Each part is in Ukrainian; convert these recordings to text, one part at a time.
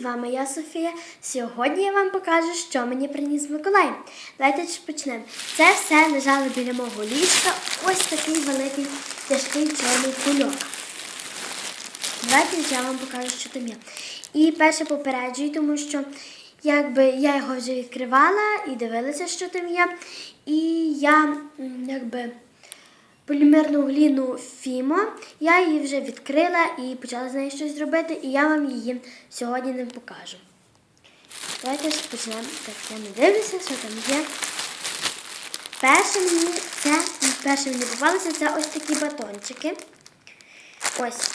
з вами я Софія. Сьогодні я вам покажу, що мені приніс Миколай. Давайте почнемо. Це все лежало біля мого ліжка. Ось такий великий тяжкий чорний кульок. Давайте я вам покажу, що там є. І перше попереджую, тому що якби я його вже відкривала і дивилася, що там є. І я якби полімерну гліну Фімо. Я її вже відкрила і почала з нею щось робити, і я вам її сьогодні не покажу. Давайте почнемо. Так, я не дивлюся, що там є. Перше мені це, перше мені попалося, це ось такі батончики. Ось.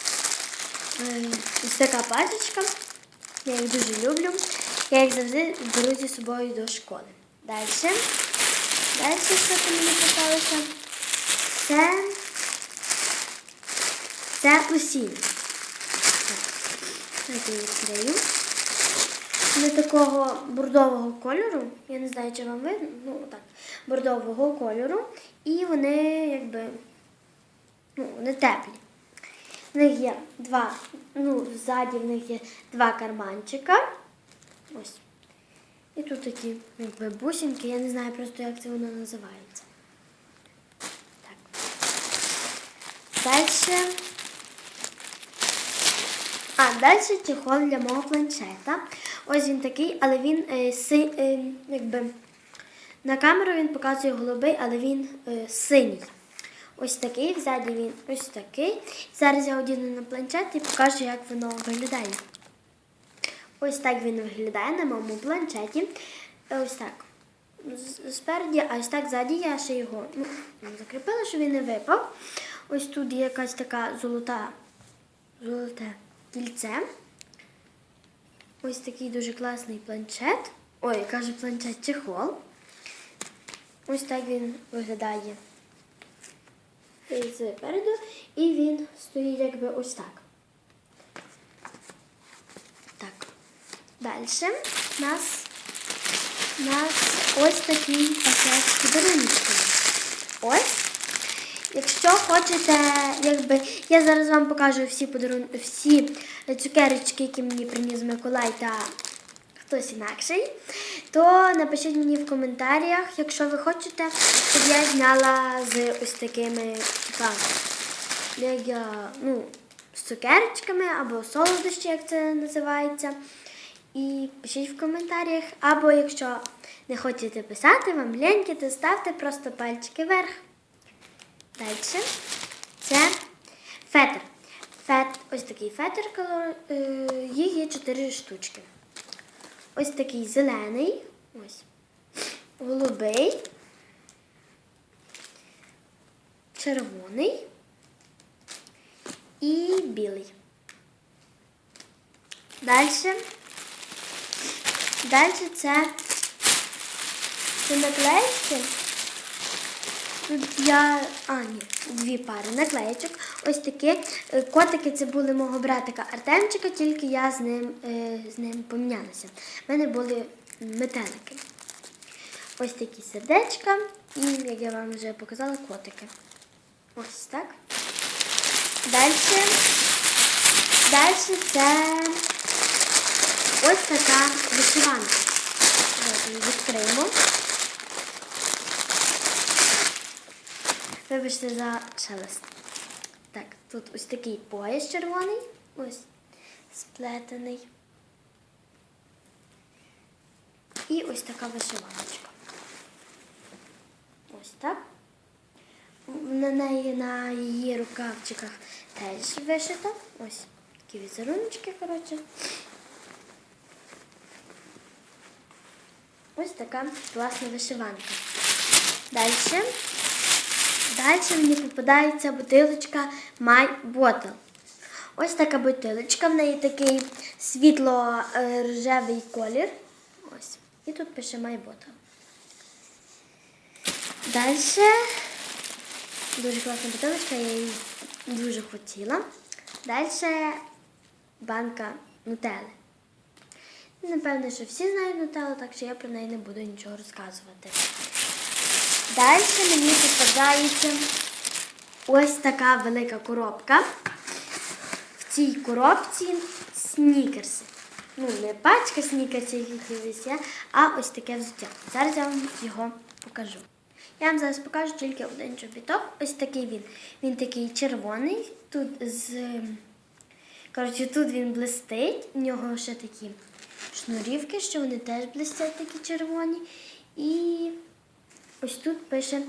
Е, Ось така пачечка. Я їх дуже люблю. Я їх завжди беру зі собою до школи. Далі. Далі, що там мені попалося? Це. Це усі. Давайте я відкрию. Вони такого бордового кольору. Я не знаю, чи вам видно. Ну, так, бордового кольору. І вони якби. Ну, вони теплі. В них є два, ну, ззаді в них є два карманчика. Ось. І тут такі якби бусинки, я не знаю просто, як це воно називається. Так. Далі. А, далі чехол для мого планшета. Ось він такий, але він е, си, е, якби на камеру він показує голубий, але він е, синій. Ось такий, ззаді він ось такий. Зараз я одіну на планшет і покажу, як воно виглядає. Ось так він виглядає на моєму планшеті. Ось так. Спереді, а ось так ззаді я ще його ну, закріпила, щоб він не випав. Ось тут є якась така золота, золоте кільце. Ось такий дуже класний планшет. Ой, каже планшет чехол. Ось так він виглядає зпереду, і він стоїть якби ось так. Так. Далі у нас, нас ось такі пакетики подарунки. Ось. Якщо хочете, якби я зараз вам покажу всі подарун... всі цукерочки, які мені приніс Миколай та хтось інакший, то напишіть мені в коментарях, якщо ви хочете, щоб я зняла з ось такими типа, як я, ну, з цукерочками або солодощі, як це називається. І пишіть в коментарях. Або якщо не хочете писати, вам ліньки, то ставте просто пальчики вверх. Далі. Це фетр. Фет, ось такий фетр, е, їх є 4 штучки. Ось такий зелений, ось, голубий, червоний і білий. Далі. Далі це, це наклеїчки. Я, а ні, дві пари наклеєчок. Ось такі. Е, Котики це були мого братика Артемчика, тільки я з ним, е, з ним помінялася. У мене були метелики. Ось такі сердечка і, як я вам вже показала, котики. Ось так. Далі. Далі це ось така вишиванка. Відкриємо. Вибачте за шелест. Так, тут ось такий пояс червоний, ось сплетений. І ось така вишиваночка. Ось так. На неї на її рукавчиках теж вишито. Ось такі візеруночки, коротше. Ось така класна вишиванка. Далі. Далі мені попадається бутилочка My Bottle. Ось така бутилочка, в неї такий світло-рожевий колір. Ось. І тут пише My Bottle. Далі дуже класна бутилочка, я її дуже хотіла. Далі банка нутели. Напевно, що всі знають нутеллу, так що я про неї не буду нічого розказувати. Далі мені попадається ось така велика коробка. В цій коробці снікерси. ну, не пачка снікерсів якихось є, а ось таке взуття. Зараз я вам його покажу. Я вам зараз покажу тільки один чобіток. Ось такий він. Він такий червоний. Тут з. Коротше, тут він блистить. У нього ще такі шнурівки, що вони теж блистять такі червоні. І ось тут пише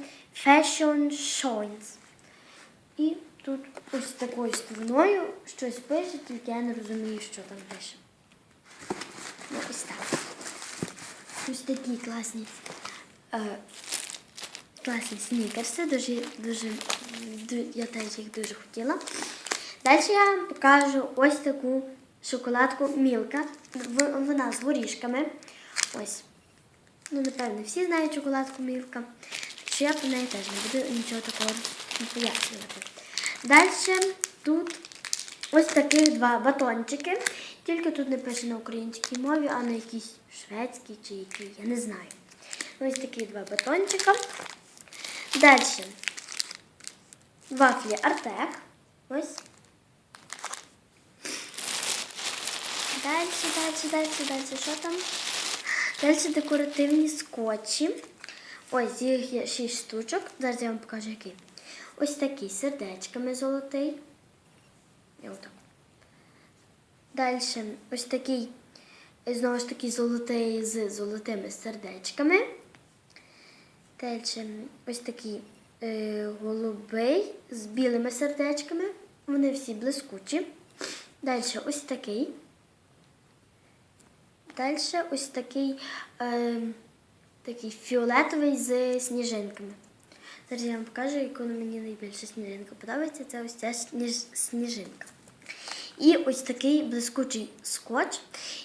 Fashion Shines. І тут ось такою стороною щось пише, тільки я не розумію, що там пише. Ну, ось так. Ось такі класні. Е, класні снікерси. Дуже, дуже, я теж їх дуже хотіла. Далі я вам покажу ось таку шоколадку Мілка. Вона з горішками. Ось. Ну, напевно, всі знають шоколадку Мілка. Що я про неї теж не буду нічого такого не пояснювати. Далі тут ось таких два батончики. Тільки тут не пише на українській мові, а на якійсь шведській чи якій, я не знаю. Ось такі два батончика. Далі. Вафлі Артек. Ось. Далі, далі, далі, далі. Що там? Далі декоративні скотчі. Ось їх є 6 штучок. Зараз я вам покажу який. Ось такий сердечками золотий. І отак. Далі ось такий, знову ж таки, золотий з золотими сердечками. Далі ось такий е, голубий з білими сердечками. Вони всі блискучі. Далі ось такий. Далі ось такий, е, такий фіолетовий з сніжинками. Зараз я вам покажу, яку мені найбільше сніжинка подобається. Це ось ця сніж, сніжинка. І ось такий блискучий скотч.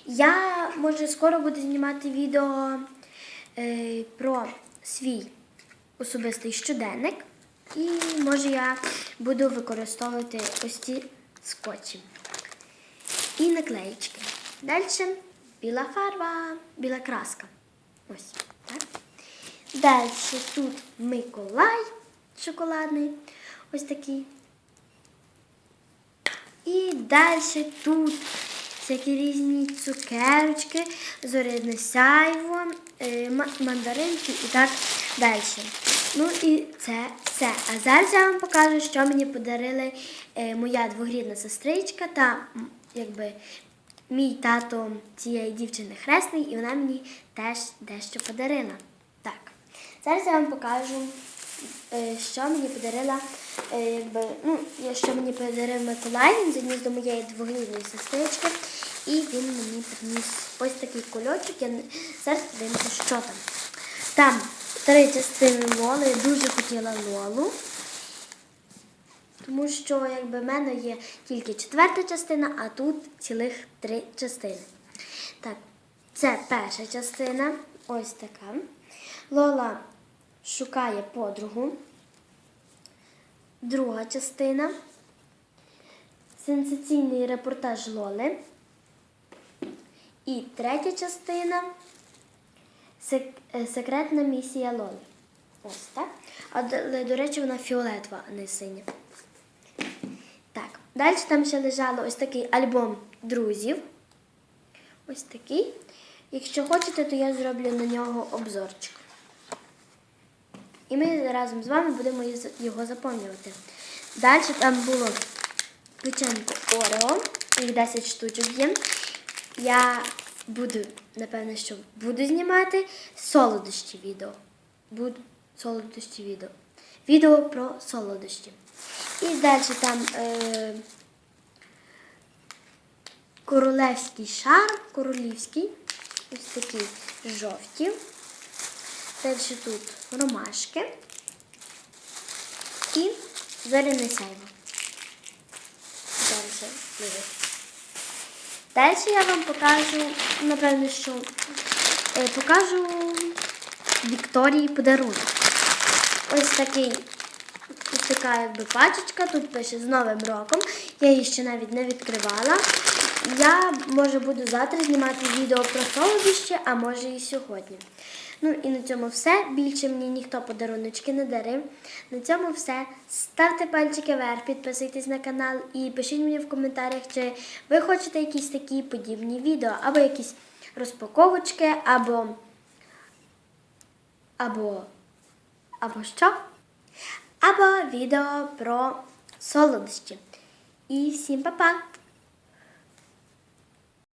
Я, може, скоро буду знімати відео е, про свій особистий щоденник. І може я буду використовувати ось ці скотчі і наклеїчки. Далі біла фарба, біла краска. Ось так. Далі тут Миколай шоколадний. Ось такий. І далі тут всякі різні цукерочки, зоряне сяйво, е, мандаринки і так далі. Ну і це все. А зараз я вам покажу, що мені подарили е, моя двогрідна сестричка та якби мій тато цієї дівчини хресний, і вона мені теж дещо подарила. Так, зараз я вам покажу, е, що мені подарила, е, якби, ну, що мені подарив Миколай, він заніс до моєї двогрідної сестрички, і він мені приніс ось такий кульочок. Я зараз подивимося, що там. Там три частини Лоли, я дуже хотіла Лолу. Тому що якби в мене є тільки четверта частина, а тут цілих три частини. Так, це перша частина, ось така. Лола шукає подругу. Друга частина. Сенсаційний репортаж Лоли. І третя частина е, секретна місія Лоли. Ось так. А до, до речі, вона фіолетова, а не синя. Далі там ще лежало ось такий альбом друзів. Ось такий. Якщо хочете, то я зроблю на нього обзорчик. І ми разом з вами будемо його заповнювати. Далі там було печенько Орео, їх 10 штучок є. Я буду, напевно, що буду знімати солодощі відео. Буду солодощі відео. Відео про солодощі. І далі там е, королевський шар, королівський, ось такі жовті. Далі тут ромашки і зоряне сяйво. Далі. Далі я вам покажу, напевно, що е, покажу Вікторії подарунок. Ось такий, ось така якби пачечка, тут пише з Новим роком. Я її ще навіть не відкривала. Я може буду завтра знімати відео про солодощі, а може і сьогодні. Ну і на цьому все. Більше мені ніхто подаруночки не дарив. На цьому все. Ставте пальчики вверх, підписуйтесь на канал і пишіть мені в коментарях, чи ви хочете якісь такі подібні відео, або якісь розпаковочки, або. або. або що? Або відео про солодощі. І всім па-па!